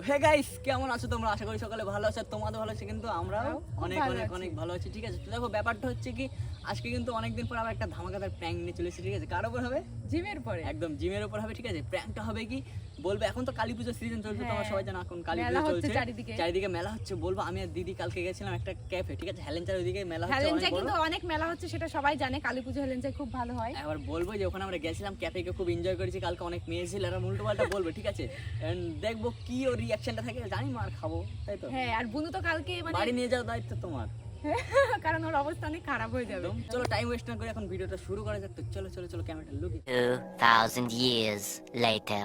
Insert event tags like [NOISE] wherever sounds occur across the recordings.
Hey guys কেমন আছো তোমরা? আশা করি সকালে ভালো আছো তোমাদের ভালো আছে কিন্তু আমরাও অনেক অনেক অনেক ভালো আছি ঠিক আছে? দেখো ব্যাপারটা হচ্ছে কি আজকে কিন্তু অনেকদিন পর আবার একটা ধামাকাদার প্র্যাঙ্ক নিয়ে চলেছি ঠিক আছে? কার উপর হবে? জিমের পরে। একদম জিমের উপর হবে ঠিক আছে? প্র্যাঙ্কটা হবে কি বলব এখন তো কালী পুজোর সিজন চলছে তোমরা হ্যাঁ। সবাই জানো এখন কালী পুজো চলছে। চারিদিকে। চারিদিকে মেলা হচ্ছে বলব আমি আর দিদি কালকে গেছিলাম একটা ক্যাফে ঠিক আছে? হেলেঞ্চার ওইদিকে মেলা হচ্ছে অনেক কিন্তু অনেক মেলা হচ্ছে সেটা সবাই জানে কালী পুজো হেলেঞ্চাই খুব ভালো হয়। এবার বলব যে ওখানে আমরা গেছিলাম ক্যাফেকে খুব এনজয় করেছি কালকে অনেক মেয়ে ছিল এরা উল্টো পাল্টা বলব ঠিক আছে? দেখব কি ওর রিয়াকশনটা থাকে জানি মার খাব তাই তো? হ্যাঁ আর বুনু তো কালকে মানে বাড়ি নিয়ে যাওয়ার দায়িত্ব তোমার। [LAUGHS] কারণ ওর অবস্থা অনেক খারাপ হয়ে যাবে। চলো টাইম ওয়েস্ট না করে এখন ভিডিওটা শুরু করা যাক তো চলো চলো চলো ক্যামেরাটা লুকি 2,000 years later.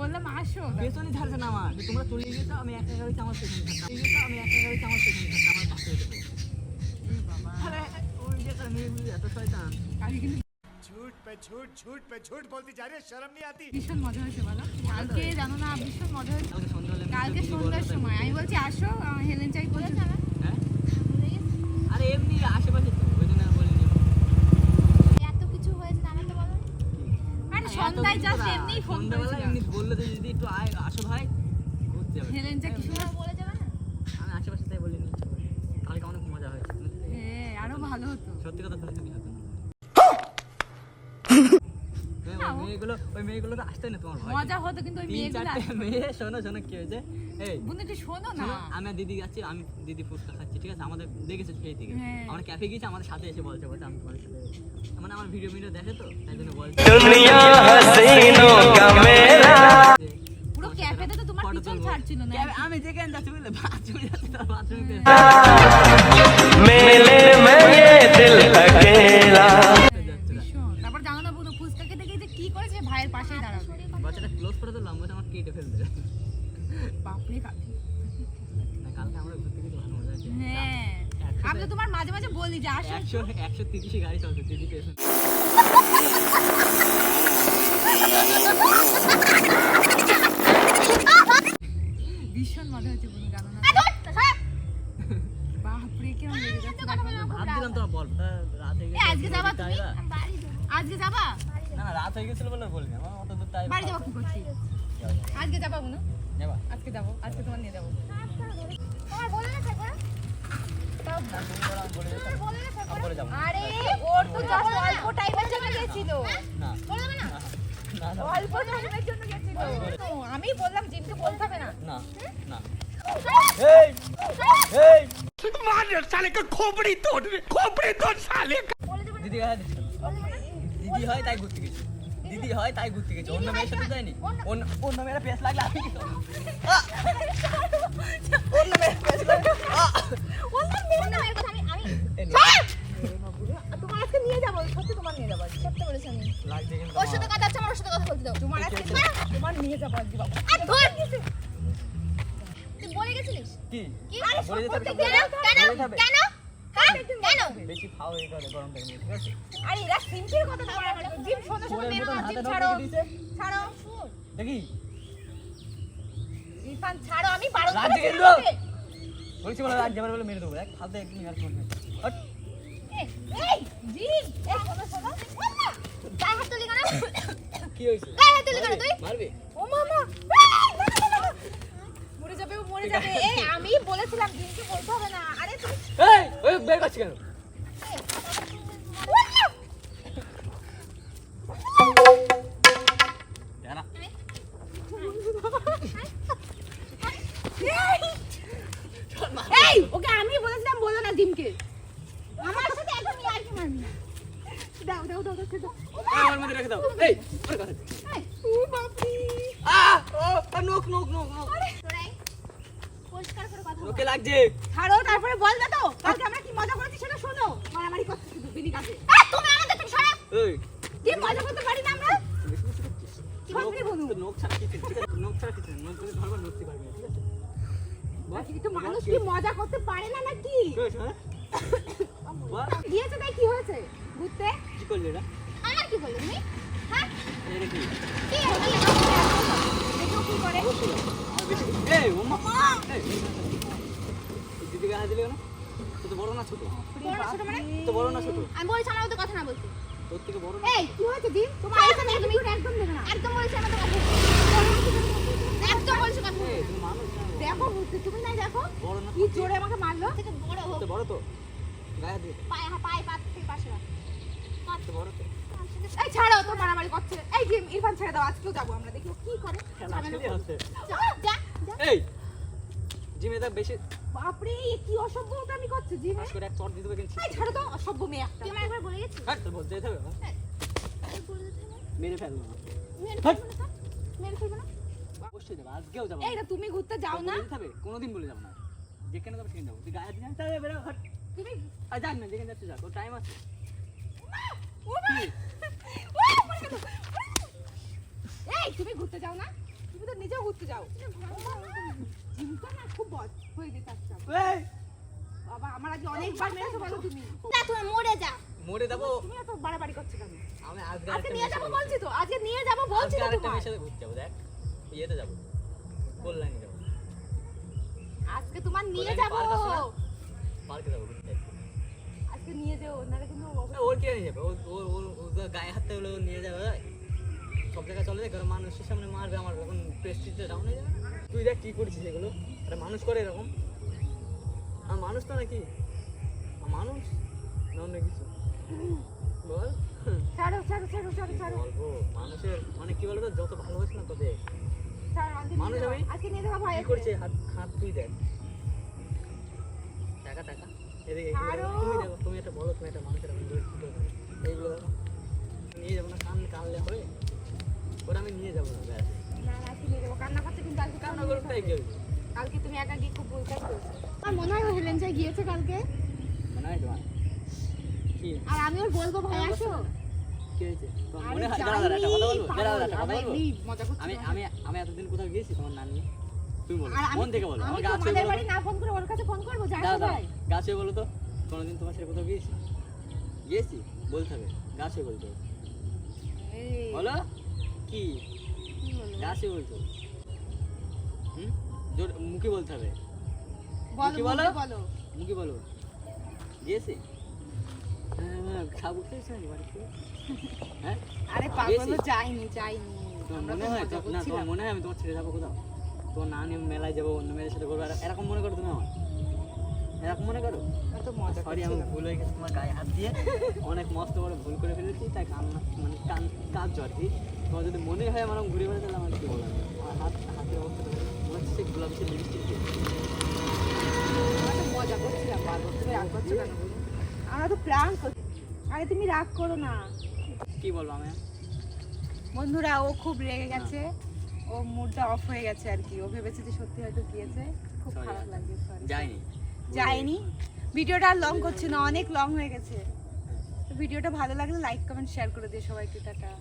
বললাম আসো পেছনে ছাড়ছে না আমার যে তোমরা চলে গেছো আমি একা একা হয়েছে আমার পেছনে থাকতাম এই গেছো আমি একা একা হয়েছে আমার পেছনে থাকতাম আমার পাশে হয়েছে এই বাবা আরে ওই যে তার মেয়েগুলো এত শয়তান কালকে কিন্তু झूठ पे झूठ झूठ पे झूठ बोलती जा रही है शर्म नहीं आती ভীষণ মজা হয়েছে বলো কালকে জানো না ভীষণ মজা হয়েছে কালকে সন্ধ্যা হলে কালকে কি বলবো সন্ধ্যার তাই? সময় আমি বলছি আসো আহ, হেলেন চাই বলছে আরে এত সন্ধ্যায় কিছু জাস্ট না, ফোন করেছিলাম এমনি বলল যে যদি একটু আয় আসো ভাই। ঘুরতে যাবে হেলেন চা কি সময় বলে যাবে না? আমি আশেপাশে তাই বলিনি। কালকে অনেক মজা হয়েছে। হ্যাঁ আরও ভালো হতো। সত্যি কথা বলে থাকি হতো মেয়েগুলো ওই মেয়েগুলো তো আসতে না তোমার ভয়। মজা হতো কিন্তু ওই মেয়েগুলো মেয়ে শোনো শোনো কি হয়েছে? এই বন্ধু একটু শোনো না। আমি দিদি যাচ্ছি আমি দিদি ফুচকা খাচ্ছি ঠিক আছে? আমাদের দেখেছে সেই থেকে হ্যাঁ। আমরা ক্যাফে গিয়েছি আমাদের সাথে এসে বলছে বলছে আমি তোমার সাথে আমার ভিডিও ভিডিও দেখে তো তাই জন্য বলছে। পুরো ক্যাফেতে তো তোমার পিছন ছাড়ছিল না। আমি যেখানে যাচ্ছি বুঝলে বাথরুমে যাচ্ছি তার বাথরুমে ভীষণ। তারপর জানো না বন্ধু ফুচকাকে দেখে যে কি করেছে ভাইয়ের দাঁড়াবে বাচ্চাটা ক্লোজ করে আমার কেটে ফেলবে। বাপরে কাকি না কালকে আমরা ঘুরতে গেছি ভালো মজা হ্যাঁ। আমি তো তোমার মাঝে মাঝে বলি যে আসো একশো একশো তিরিশে গাড়ি চলছে দিদি ভীষণ মজা হচ্ছে বন্ধু জানো না? বাপরে কেমন লেগে যাচ্ছে দেখো না। ভাব দিলাম তোমার বল রাত হয়ে গেছে আজকে যাবা তুমি? আজকে যাবা? না না রাত হয়ে গেছিল বলে বলিনি আমার অত দূর তাই বাড়ি যাব কি করছি? আজকে যাবা বনু যাবা। আজকে যাব আজকে তোমার নিয়ে যাব। তোমার বলে না থাকো আরে ওর তো জাস্ট অল্প টাইমের জন্য গেছিল না বলে যাবে না না না অল্প টাইমের জন্য গেছিল আমি বললাম জিমকে বলতে হবে না না না বলে যাবে না দিদি হয় দিদি হয় তাই ঘুরতে গেছি। দিদি হয় তাই ঘুরতে গেছি। অন্য মেয়ের সাথে যায়নি। অন্য অন্য মেয়েরা পেস লাগলে আমি কি করব? আহ! অন্য মেয়ের পেস লাগলে আহ! অন্য মেয়ের কথা আমি আমি এই নে, তোমার আজকে নিয়ে যাব সত্যি তোমার নিয়ে যাব সত্যি বলেছি আমি লাগছে কিন্তু ওর সাথে কথা আছে আমার ওর সাথে কথা বলতে দাও তোমার আজকে তোমার নিয়ে যাব আজকে বাবা আর ধর তুই বলে কি? আরে বলে কেন? কেন? বলে। কেন? হ্যাঁ? কেন? বেশি ফাও হয়ে গেলে গরম টাইমে ঠিক আছে? আরে এরা সিম্পল কথা জিম শোনো শোনো চোরের মেরো মতন না। হাতে জিম ছাড়ো। ছাড়ো। দেখি। ইরফান ছাড়ো। আমি বারণ লাগছে করেছি বলছি বলে রাত যাবার বলে মেরে দেবো। এক ফালতু একদিন আর করবে। এই, এই জিম! এই শোনো শোনো। গায়ে হাত তুলি কেন? কি হয়েছে? গায়ে হাত তুলি কেন তুই? মারবে? ও মামা যাবে ও মরে যাবে। এই আমি বলেছিলাম জিমকে বলতে হবে না আরে তুই এই ওই বের করছি কেন? এই ওকে আমি বলেছিলাম বলো না জিমকে আমার সাথে একদম ইয়ার কি মারবি? দাও দাও দাও দাও দাও। আমার মধ্যে রেখে দাও। এই ওর ও বাপরে। আহ ও নোক নোক নোক নোক। তোরাই পরিষ্কার করে কথা বল। নোকে লাগছে। ছাড়ো তারপরে বল না তো। কালকে আমরা কি মজা করেছি সেটা শোনো। মারামারি করতে শুধু বিনি কাছে এই, তুমি আমাদের থেকে সরা এই। কি মজা করতে পারি না আমরা? নোক ছাড়া কিছু নেই, ঠিক আছে নোখ ছাড়া কিছু নেই, নোখ যদি ধরবা নড়তে পারবে ঠিক আছে? বল, তো মানুষ কি মজা করতে পারে না নাকি? কি হয়েছে, হ্যাঁ? গিয়েছে তাই কি হয়েছে? ঘুরতে? কি করলি এটা? আমার কি বললি তুমি? হ্যাঁ? কি? কি করে? দিদিকে হাত দিলে তো বড় না ছোট বড় না ছোট? তো বড় না ছোট আমি বলছি আমার মতো কথা না বলতে তোর থেকে বড় না এই কি হয়েছে দিন তোমার এইটা নিয়ে তুমি একদম দেখো না একদম বলছি আমার কথা একদম বলছি কথা এই, তুমি মানুষ না দেখো তুমি নাই দেখো বড় না কি জোরে আমাকে মারলো থেকে বড় হোক তো বড় তো গায়ে দিয়ে পায়ে পায়ে পাত থেকে পাশে রাখ। বড় তো এই ছাড়ো তো মারামারি করছে এই ইরফান ছেড়ে দাও আজকেও যাব আমরা দেখি কি করে এই জিমে দা বেশি। বাপরে কি অসভ্যতা আমি করছে জিম? করে এক চট দিতে কিন্তু। এই ছাড়ো তো অসভ্য মেয়ে একটা। আমার একবার বলে গেছিস? হাট তো বলতে হবে হ্যাঁ? হবে। মেরে ফেলব মেরে ফেলব না মেরে ফেলব না? অবশ্যই যাব আজকেও যাব এই না তুমি ঘুরতে যাও না। হবে কোনোদিন বলে যাব না। যেখানে যাব সেখানে যাব। তুই গায়ে দিয়ে তাহলে বেরো হাট তুমি আর যাক না যেখানে যাচ্ছিস যাক ওর টাইম আছে। ও মা! ও, পড়ে গেলো। এই তুমি ঘুরতে যাও না? তুমি তো নিজেও ঘুরতে যাও। জিমটা না খুব বদ হয়ে যেতে বাবা আমার আজ অনেকবার মেরেছো বলো তুমি। না তুমি মরে যা মরে যাব। তুমি এত বাড়াবাড়ি করছ কেন? আমি আজকে আজকে নিয়ে যাব বলছি তো আজকে নিয়ে যাব বলছি আজকে তো তোমার মেয়ের সাথে ঘুরতে যাব দেখ। ইয়েতে যাব। কল্যাণী যাব। আজকে তোমার নিয়ে যাব। পার্ক যাব ঘুরতে। আজকে নিয়ে যাব নাহলে কিন্তু ওর কে নিয়ে যাবে? ওর ওর ওর গায়ে হাতে হলে ও নিয়ে যাবে সব জায়গায় চলে যায় কারণ মানুষের সামনে মারবে আমার এখন প্রেস্টিজটা ডাউন হয়ে যাবে না? তুই দেখ কি করছিস এগুলো। আরে মানুষ করে এরকম। আর মানুষ তো নাকি? মানুষ? না অন্য কিছু। বল। ছাড়ো ছাড়ো ছাড়ো ছাড়ো ছাড়ো। বলব মানুষের মানে কি বলতো যত ভালোবাসে না তবে মানুষ নিয়ে যাব। আমি- আজকে নিয়ে যাব ভাই করছে? হাত হাত তুই দেখ। টাকা টাকা। এদিকে এগুলো আরও। দেখো। তুমি দেখো তুমি একটা বলো তুমি একটা মানুষের? এইগুলো দেখো। নিয়ে যাব না কান কানলে হবে? ওটা আমি নিয়ে যাব না ব্যাস। না না আজকে নিয়ে কান্না করছে কিন্তু আজকে কান্না কান্না তাই কি কালকে তুমি একা গিয়ে খুব ভুল কাজ আমার মনে হয় হেলেন চাই গিয়েছে কালকে? মনে হয় তোমার। আর আমি ওর বলব ভাই আসো। মনে হয় আমি এতদিন কোথাও গিয়েছি তোমার মন থেকে বলো আমার গাছ বাড়ি না ফোন করে ওর কাছে ফোন করব ভাই গাছে বলো তো। কোনোদিন তোমার সাথে কোথাও গিয়েছি? গিয়েছি? বলতে হবে গাছে বলতে হবে। বলো। কি? বলতে। হবে হুম? জোর মুখে বলতে হবে? মুখে বলো। মুখে বলো। গিয়েছি? হ্যাঁ খাব খেয়েছি বাড়িতে। হ্যাঁ? আরে গেছি? পাগল যাইনি যাইনি। মনে হয় না তোমার মনে হয় আমি তোমার ছেড়ে যাব কোথাও? তোমার না নিয়ে মেলায় যাব অন্য মেয়ের সাথে করব এর- এরকম মনে করো তুমি আমার। এরকম মনে করো? মজা সরি আমি ভুল হয়ে গেছে তোমার গায়ে হাত দিয়ে। অনেক মস্ত বড় ভুল করে ফেলেছি তাই মানে কান কাজ তোমার যদি মনে হয় আমার ঘুরে বেড়ে তাহলে আমার কি বলার? আমার হাত হাতের অবস্থা মনে হচ্ছে সেই গোলাপি সে লিপস্টিক দিয়ে। মজা করছিলাম তুমি রাগ করছ কেন আমরা তো প্ল্যান করছি আরে তুমি রাগ করো না। কি বলব আমি? বন্ধুরা ও খুব রেগে গেছে। ও মুডটা অফ হয়ে গেছে আর কি। ও ভেবেছে যে সত্যি হয়তো গিয়েছে। খুব খারাপ লাগে সরি যাইনি। যায়নি ভিডিওটা আর লং করছে না, অনেক লং হয়ে গেছে তো ভিডিওটা ভালো লাগলে লাইক কমেন্ট শেয়ার করে দিয়ে সবাইকে, টাটা।